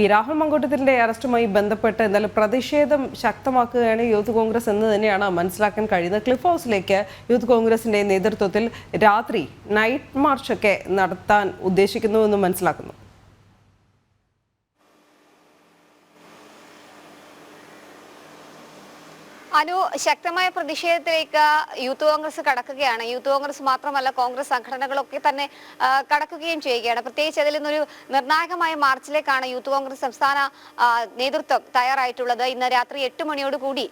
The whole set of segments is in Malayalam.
ഈ രാഹുൽ മങ്കൂട്ടത്തിന്റെ അറസ്റ്റുമായി ബന്ധപ്പെട്ട് എന്തായാലും പ്രതിഷേധം ശക്തമാക്കുകയാണ് യൂത്ത് കോൺഗ്രസ് എന്ന് തന്നെയാണ് മനസ്സിലാക്കാൻ കഴിയുന്നത്. ക്ലിഫ് ഹൗസിലേക്ക് യൂത്ത് കോൺഗ്രസിന്റെ നേതൃത്വത്തിൽ രാത്രി നൈറ്റ് മാർച്ചൊക്കെ നടത്താൻ ഉദ്ദേശിക്കുന്നുവെന്ന് മനസ്സിലാക്കുന്നു. അനു ശക്തമായ പ്രതിഷേധത്തിലേക്ക് യൂത്ത് കോൺഗ്രസ് കടക്കുകയാണ്. യൂത്ത് കോൺഗ്രസ് മാത്രമല്ല കോൺഗ്രസ് സംഘടനകളൊക്കെ തന്നെ കടക്കുകയും ചെയ്യുകയാണ്. പ്രത്യേകിച്ച് അതിൽ നിന്നൊരു നിർണായകമായ മാർച്ചിലേക്കാണ് യൂത്ത് കോൺഗ്രസ് സംസ്ഥാന നേതൃത്വം തയ്യാറായിട്ടുള്ളത്. ഇന്ന് രാത്രി എട്ട് മണിയോട് കൂടി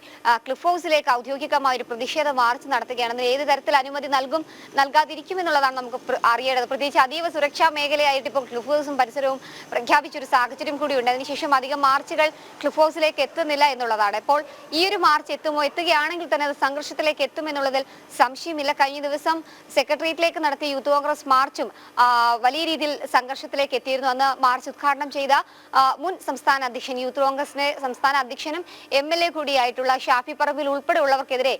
ക്ലിഫ് ഹൗസിലേക്ക് ഔദ്യോഗികമായ ഒരു പ്രതിഷേധ മാർച്ച് നടത്തുകയാണ്. ഏത് തരത്തിൽ അനുമതി നൽകും നൽകാതിരിക്കും എന്നുള്ളതാണ് നമുക്ക് അറിയേണ്ടത്. പ്രത്യേകിച്ച് അതീവ സുരക്ഷാ മേഖലയായിട്ട് ഇപ്പോൾ ക്ലിഫ് ഹൗസും പരിസരവും പ്രഖ്യാപിച്ചൊരു സാഹചര്യം കൂടിയുണ്ട്. അതിനുശേഷം അധികം മാർച്ചുകൾ ക്ലിഫ് ഹൗസിലേക്ക് എത്തുന്നില്ല എന്നുള്ളതാണ്. അപ്പോൾ ഈ ഒരു മാർച്ച് എത്തുമോ എത്തുകയാണെങ്കിൽ തന്നെ അത് സംഘർഷത്തിലേക്ക് എത്തുമെന്നുള്ളതിൽ സംശയമില്ല. കഴിഞ്ഞ ദിവസം സെക്രട്ടേറിയറ്റിലേക്ക് നടത്തിയ യൂത്ത് കോൺഗ്രസ് മാർച്ചും വലിയ രീതിയിൽ സംഘർഷത്തിലേക്ക് എത്തിയിരുന്നു. അന്ന് മാർച്ച് ഉദ്ഘാടനം ചെയ്ത മുൻ സംസ്ഥാന അധ്യക്ഷൻ യൂത്ത് കോൺഗ്രസിന്റെ സംസ്ഥാന അധ്യക്ഷനും എം എൽ എ കൂടിയായിട്ടുള്ള ഷാഫി പറമ്പിൽ ഉൾപ്പെടെയുള്ളവർക്കെതിരെ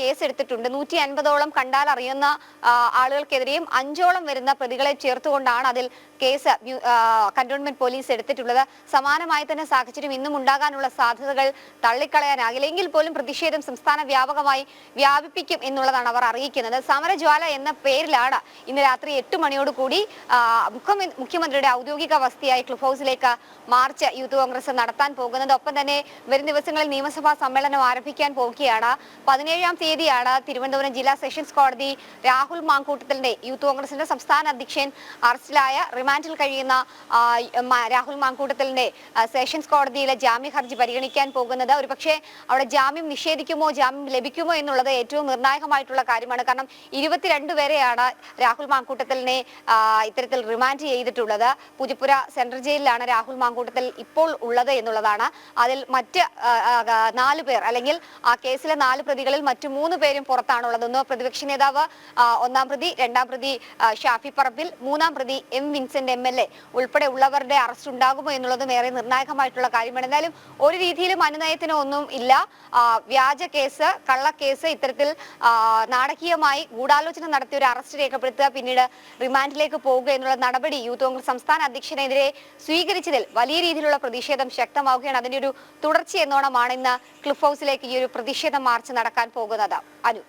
കേസെടുത്തിട്ടുണ്ട്. നൂറ്റി അൻപതോളം കണ്ടാൽ അറിയുന്ന ആളുകൾക്കെതിരെയും അഞ്ചോളം വരുന്ന പ്രതികളെ ചേർത്തുകൊണ്ടാണ് അതിൽ കേസ് കന്റോൺമെന്റ് പോലീസ് എടുത്തിട്ടുള്ളത്. സമാനമായി തന്നെ സാഹചര്യം ഇന്നും ഉണ്ടാകാനുള്ള സാധ്യതകൾ തള്ളിക്കളയാനാകില്ല. എങ്കിൽ പോലും പ്രതിഷേധം സംസ്ഥാന വ്യാപകമായി വ്യാപിപ്പിക്കും എന്നുള്ളതാണ് അവർ അറിയിക്കുന്നത്. സമരജ്വാല എന്ന പേരിലാണ് ഇന്ന് രാത്രി എട്ട് മണിയോട് കൂടി മുഖ്യമന്ത്രിയുടെ ഔദ്യോഗിക വസതിയായ ക്ലിഫ് ഹൗസിലേക്ക് മാർച്ച് യൂത്ത് കോൺഗ്രസ് നടത്താൻ പോകുന്നത്. ഒപ്പം തന്നെ വരും ദിവസങ്ങളിൽ നിയമസഭാ സമ്മേളനം ആരംഭിക്കാൻ പോവുകയാണ് പതിനേഴാം തീയതിയാണ് തിരുവനന്തപുരം ജില്ലാ സെഷൻസ് കോടതി രാഹുൽ മാങ്കൂട്ടത്തിന്റെ യൂത്ത് കോൺഗ്രസിന്റെ സംസ്ഥാന അധ്യക്ഷൻ അറസ്റ്റിലായ റിമാൻഡിൽ കഴിയുന്ന രാഹുൽ മാങ്കൂട്ടത്തിന്റെ സെഷൻസ് കോടതിയിലെ ജാമ്യ ഹർജി പരിഗണിക്കാൻ പോകുന്നത്. ഒരുപക്ഷെ അവിടെ ജാമ്യം നിഷേധിക്കുമോ ജാമ്യം ലഭിക്കുമോ എന്നുള്ളത് ഏറ്റവും നിർണായകമായിട്ടുള്ള കാര്യമാണ്. കാരണം ഇരുപത്തിരണ്ട് പേരെയാണ് രാഹുൽ മാങ്കൂട്ടത്തലിനെ ഇത്തരത്തിൽ റിമാൻഡ് ചെയ്തിട്ടുള്ളത്. പൂജപ്പുര സെൻട്രൽ ജയിലിലാണ് രാഹുൽ മാങ്കൂട്ടത്തൽ ഇപ്പോൾ ഉള്ളത് എന്നുള്ളതാണ്. അതിൽ മറ്റ് നാല് പേർ അല്ലെങ്കിൽ ആ കേസിലെ നാല് പ്രതികളിൽ മറ്റു മൂന്ന് പേരും പുറത്താണുള്ളത് ഒന്ന് പ്രതിപക്ഷ നേതാവ് ഒന്നാം പ്രതി രണ്ടാം പ്രതി ഷാഫി പറമ്പിൽ മൂന്നാം പ്രതി M Vincent M L A ഉൾപ്പെടെ ഉള്ളവരുടെ അറസ്റ്റ് ഉണ്ടാകുമോ എന്നുള്ളതും ഏറെ നിർണായകമായിട്ടുള്ള കാര്യമാണ്. എന്തായാലും ഒരു രീതിയിലും അനുനയത്തിനോ ഒന്നും ഇല്ല വ്യാജ കേസ് കള്ളക്കേസ് ഇത്തരത്തിൽ നാടകീയമായി ഗൂഢാലോചന നടത്തി ഒരു അറസ്റ്റ് രേഖപ്പെടുത്തുക പിന്നീട് റിമാൻഡിലേക്ക് പോവുക എന്നുള്ള നടപടി യൂത്ത് കോൺഗ്രസ് സംസ്ഥാന അധ്യക്ഷനെതിരെ സ്വീകരിച്ചതിൽ വലിയ രീതിയിലുള്ള പ്രതിഷേധം ശക്തമാവുകയാണ്. അതിന്റെ ഒരു തുടർച്ച എന്നോണമാണ് ഇന്ന് ക്ലിഫ് ഹൗസിലേക്ക് ഈ ഒരു പ്രതിഷേധ മാർച്ച് നടക്കാൻ പോകുന്നത്. അനു.